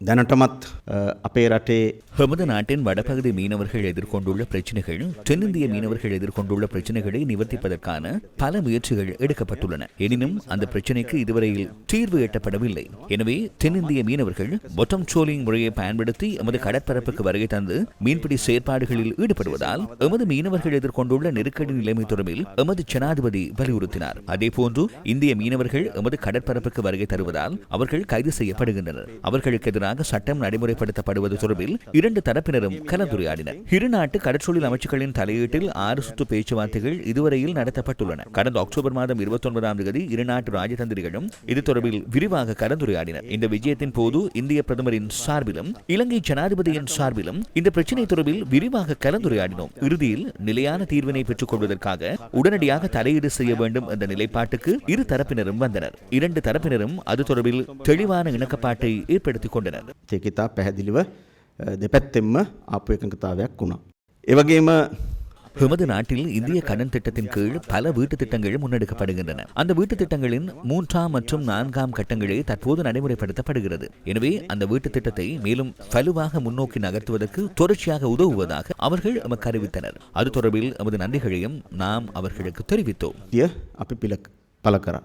දැනටමත් අ, අපේ රටේ எமது நாட்டின் வடபகுதி மீனவர்கள் எதிர்கொண்டுள்ள பிரச்சனைகள் தென்னிந்திய மீனவர்கள் எதிர்கொண்டுள்ள பிரச்சனைகளை நிவர்த்திப்பதற்கான பல முயற்சிகள் எடுக்கப்பட்டுள்ளன எனினும் அந்த பிரச்சனைக்கு இதுவரையில் தீர்வு எட்டப்படவில்லை எனவே தென்னிந்திய மீனவர்கள் பொட்டம் ட்ரோலிங் முறையை பயன்படுத்தி எமது கடற்பரப்புக்கு வருகை தந்து மீன்பிடி செயற்பாடுகளில் ஈடுபடுவதால் எமது மீனவர்கள் எதிர்கொண்டுள்ள நெருக்கடி நிலைமை தொடர்பில் எமது ஜனாதிபதி வலியுறுத்தினார் அதேபோன்று இந்திய மீனவர்கள் எமது கடற்பரப்புக்கு வருகை தருவதால் அவர்கள் கைது செய்யப்படுகின்றனர் அவர்களுக்கு எதிராக சட்டம் நடைமுறைப்படுத்தப்படுவது தொடர்பில் இரண்டு தரப்பினரும் கலந்துரையாடினர். இரு நாட்டு கடற்சொழில் அமைச்சுகளின் தலையீட்டில் ஆறு சுற்று பேச்சுவார்த்தைகள் இதுவரையில் நடத்தப்பட்டுள்ளன. கடந்த அக்டோபர் மாதம் இருபத்தி ஒன்பதாம் தேதி இரு நாட்டு ராஜதந்திரிகளும் இது தொடர்பில் விரிவாக கலந்துரையாடினர் இந்த விஜயத்தின் போது இந்திய பிரதமரின் சார்பிலும் இலங்கை ஜனாதிபதியின் சார்பிலும் இந்த பிரச்சினை தொடர்பில் விரிவாக கலந்துரையாடினோம். இறுதியில் நிலையான தீர்வினை பெற்றுக் கொள்வதற்காக உடனடியாக தலையீடு செய்ய வேண்டும் என்ற நிலைப்பாட்டுக்கு இரு தரப்பினரும் வந்தனர். இரண்டு தரப்பினரும் அது தொடர்பில் தெளிவான இணக்கப்பாட்டை ஏற்படுத்திக் கொண்டனர். ඒක ඉතා පැහැදිලිව අ, දෙපැත්තෙන්ම ආපු එකඟතාවයක් වුණා. ඒවගේම எமது நாட்டில் இந்திய கடன் திட்டத்தின் கீழ் பல வீட்டு திட்டங்கள் முன்னெடுக்கப்படுகின்றன அந்த வீட்டு திட்டங்களின் மூன்றாம் மற்றும் நான்காம் கட்டங்களே தற்போது நடைமுறைப்படுத்தப்படுகிறது எனவே அந்த வீட்டு திட்டத்தை மேலும் வலுவாக முன்னோக்கி நகர்த்துவதற்கு தொடர்ச்சியாக உதவுவதாக அவர்கள் எமக்கு அறிவித்தனர் அது தொடர்பில் எமது நன்றிகளையும் நாம் அவர்களுக்கு தெரிவித்தோம் ය අපි පිළ පල කරා.